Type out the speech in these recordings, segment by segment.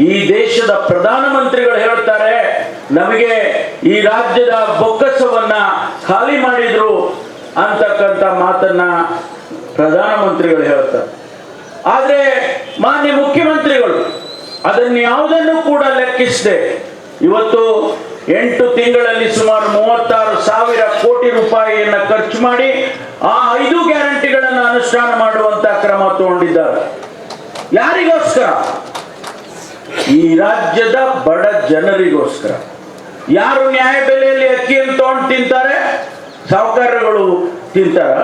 ಈ ದೇಶದ ಪ್ರಧಾನಮಂತ್ರಿಗಳು ಹೇಳ್ತಾರೆ ನಮಗೆ ಈ ರಾಜ್ಯದ ಬೊಕ್ಕಸವನ್ನ ಖಾಲಿ ಮಾಡಿದ್ರು ಅಂತಕ್ಕಂಥ ಮಾತನ್ನ ಪ್ರಧಾನಮಂತ್ರಿಗಳು ಹೇಳ್ತಾರೆ ಆದ್ರೆ ಮಾನ್ಯ ಮುಖ್ಯಮಂತ್ರಿಗಳು ಅದನ್ನ ಯಾವುದನ್ನು ಕೂಡ ಲೆಕ್ಕಿಸದೆ ಇವತ್ತು ಎಂಟು ತಿಂಗಳಲ್ಲಿ ಸುಮಾರು ಮೂವತ್ತಾರು ಸಾವಿರ ಕೋಟಿ ರೂಪಾಯಿಯನ್ನ ಖರ್ಚು ಮಾಡಿ ಆ ಐದು ಗ್ಯಾರಂಟಿಗಳನ್ನು ಅನುಷ್ಠಾನ ಮಾಡುವಂತ ಕ್ರಮ ತಗೊಂಡಿದ್ದಾರೆ. ಯಾರಿಗೋಸ್ಕರ? ಈ ರಾಜ್ಯದ ಬಡ ಜನರಿಗೋಸ್ಕರ. ಯಾರು ನ್ಯಾಯ ಬೆಲೆಯಲ್ಲಿ ಅಕ್ಕಿಯನ್ನು ತಗೊಂಡು ತಿಂತಾರೆ? ಸಾಹುಕಾರಗಳು ತಿಂತಾರ?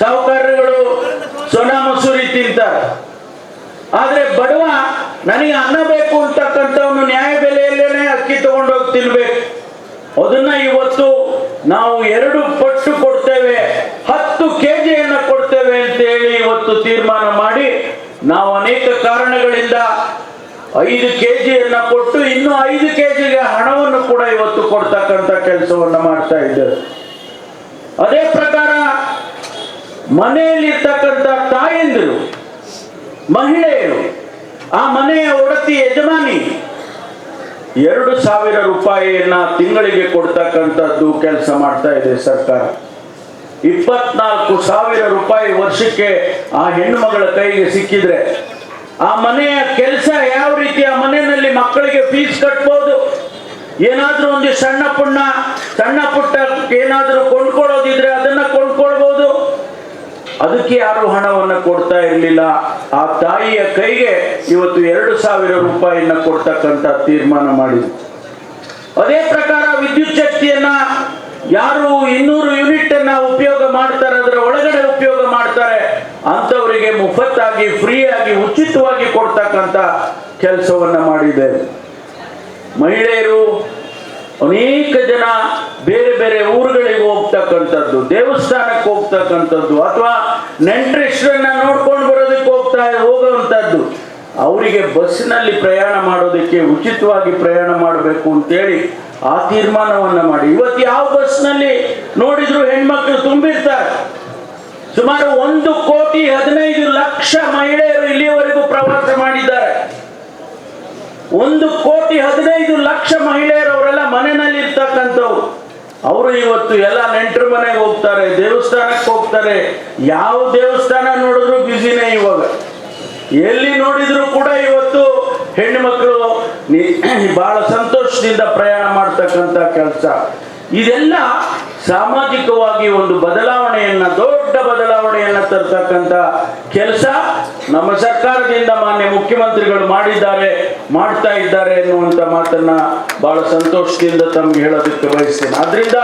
ಸಾಹುಕಾರಗಳು ಸೋನಾ ಮಸೂರಿ ತಿಂತಾರೆ? ಆದ್ರೆ ಬಡವ ನನಗೆ ಅನ್ನ ಬೇಕು ಅಂತಕ್ಕಂಥವನು ನ್ಯಾಯ ಬೆಲೆಯಲ್ಲೇನೆ ಅಕ್ಕಿ ತಗೊಂಡೋಗಿ ತಿನ್ಬೇಕು. ಅದನ್ನ ಇವತ್ತು ನಾವು ಎರಡು ಪಟ್ಟು ಕೊಡ್ತೇವೆ, ಹತ್ತು ಕೆಜಿಯನ್ನ ಕೊಡ್ತೇವೆ ಅಂತ ಹೇಳಿ ಇವತ್ತು ತೀರ್ಮಾನ ಮಾಡಿ ನಾವು ಅನೇಕ ಕಾರಣಗಳಿಂದ ಐದು ಕೆಜಿಯನ್ನ ಕೊಟ್ಟು ಇನ್ನು ಐದು ಕೆಜಿಗೆ ಹಣವನ್ನು ಕೂಡ ಇವತ್ತು ಕೊಡ್ತಕ್ಕಂತ ಕೆಲಸವನ್ನ ಮಾಡ್ತಾ ಇದ್ದಾರೆ. ಅದೇ ಪ್ರಕಾರ ಮನೆಯಲ್ಲಿರ್ತಕ್ಕಂಥ ತಾಯಂದಿರು, ಮಹಿಳೆಯರು, ಆ ಮನೆಯ ಒಡತಿ ಯಜಮಾನಿ ಎರಡು ಸಾವಿರ ರೂಪಾಯಿಯನ್ನ ತಿಂಗಳಿಗೆ ಕೊಡ್ತಕ್ಕಂಥದ್ದು ಕೆಲಸ ಮಾಡ್ತಾ ಇದೆ ಸರ್ಕಾರ. ಇಪ್ಪತ್ನಾಲ್ಕು ಸಾವಿರ ರೂಪಾಯಿ ವರ್ಷಕ್ಕೆ ಆ ಹೆಣ್ಣು ಮಗಳ ಕೈಗೆ ಸಿಕ್ಕಿದ್ರೆ ಆ ಮನೆಯ ಕೆಲಸ ಯಾವ ರೀತಿ, ಆ ಮನೆಯಲ್ಲಿ ಮಕ್ಕಳಿಗೆ ಫೀಸ್ ಕಟ್ಬೋದು? ಏನಾದ್ರೂ ಒಂದು ಸಣ್ಣ ಪುಣ್ಣ, ಸಣ್ಣ ಪುಟ್ಟ ಏನಾದ್ರೂ ಕೊಂಡ್ಕೊಳ್ಳೋದಿದ್ರೆ ಅದನ್ನ ಕೊಂಡ್ಕೊಳ್ಬಹುದು ಅದಕ್ಕೆ ಯಾರು ಹಣವನ್ನು ಕೊಡ್ತಾ ಇರಲಿಲ್ಲ. ಆ ತಾಯಿಯ ಕೈಗೆ ಇವತ್ತು ಎರಡು ಸಾವಿರ ರೂಪಾಯಿಯನ್ನ ಕೊಡ್ತಕ್ಕಂತ ತೀರ್ಮಾನ ಮಾಡಿದ್ರು. ಅದೇ ಪ್ರಕಾರ ವಿದ್ಯುತ್ ಶಕ್ತಿಯನ್ನ ಯಾರು ಇನ್ನೂರು ಯೂನಿಟ್ ಅನ್ನ ಉಪಯೋಗ ಮಾಡ್ತಾರೆ ಅಂತವರಿಗೆ ಮುಫತ್ತಾಗಿ ಫ್ರೀ ಆಗಿ ಉಚಿತವಾಗಿ ಕೊಡ್ತಕ್ಕಂಥ ಕೆಲಸವನ್ನ ಮಾಡಿದೆ. ಮಹಿಳೆಯರು ಅನೇಕ ಜನ ಬೇರೆ ಬೇರೆ ಊರುಗಳಿಗೆ ಹೋಗ್ತಕ್ಕಂಥದ್ದು, ದೇವಸ್ಥಾನಕ್ಕೆ ಹೋಗ್ತಕ್ಕಂಥದ್ದು, ಅಥವಾ ನೆಂಟರಿಷ್ಟರನ್ನ ನೋಡ್ಕೊಂಡು ಬರೋದಕ್ಕೆ ಹೋಗ್ತಾ, ಹೋಗುವಂಥದ್ದು. ಅವರಿಗೆ ಬಸ್ನಲ್ಲಿ ಪ್ರಯಾಣ ಮಾಡೋದಕ್ಕೆ ಉಚಿತವಾಗಿ ಪ್ರಯಾಣ ಮಾಡಬೇಕು ಅಂತೇಳಿ ಆ ತೀರ್ಮಾನವನ್ನು ಮಾಡಿ. ಇವತ್ತು ಯಾವ ಬಸ್ನಲ್ಲಿ ನೋಡಿದ್ರು ಹೆಣ್ಮಕ್ಳು ತುಂಬಿರ್ತಾರೆ. ಸುಮಾರು ಒಂದು ಕೋಟಿ ಹದಿನೈದು ಲಕ್ಷ ಮಹಿಳೆಯರು ಇಲ್ಲಿಯವರೆಗೂ ಪ್ರವಾಸ ಮಾಡಿದ್ದಾರೆ. ಒಂದು ಕೋಟಿ ಹದಿನೈದು ಲಕ್ಷ ಮಹಿಳೆಯರು ಅವರೆಲ್ಲ ಮನೆಯಲ್ಲಿ ಇರ್ತಕ್ಕಂಥವ್ರು ಅವರು ಇವತ್ತು ಎಲ್ಲ ನೆಂಟರು ಮನೆಗೆ ಹೋಗ್ತಾರೆ, ದೇವಸ್ಥಾನಕ್ಕೆ ಹೋಗ್ತಾರೆ. ಯಾವ ದೇವಸ್ಥಾನ ನೋಡಿದ್ರು ಬ್ಯುಸಿನೇ ಇವಾಗ. ಎಲ್ಲಿ ನೋಡಿದ್ರು ಕೂಡ ಇವತ್ತು ಹೆಣ್ಣು ಮಕ್ಕಳು ಬಹಳ ಸಂತೋಷದಿಂದ ಪ್ರಯಾಣ ಮಾಡ್ತಕ್ಕಂಥ ಕೆಲಸ. ಇದೆಲ್ಲ ಸಾಮಾಜಿಕವಾಗಿ ಒಂದು ಬದಲಾವಣೆಯನ್ನ, ದೊಡ್ಡ ಬದಲಾವಣೆಯನ್ನ ತರ್ತಕ್ಕಂತ ಕೆಲಸ ನಮ್ಮ ಸರ್ಕಾರದಿಂದ ಮಾನ್ಯ ಮುಖ್ಯಮಂತ್ರಿಗಳು ಮಾಡಿದ್ದಾರೆ, ಮಾಡ್ತಾ ಇದ್ದಾರೆ ಎನ್ನುವಂತ ಮಾತನ್ನ ಬಹಳ ಸಂತೋಷದಿಂದ ತಮ್ಗೆ ಹೇಳೋದಕ್ಕೆ ಬಯಸ್ತೇನೆ. ಆದ್ರಿಂದ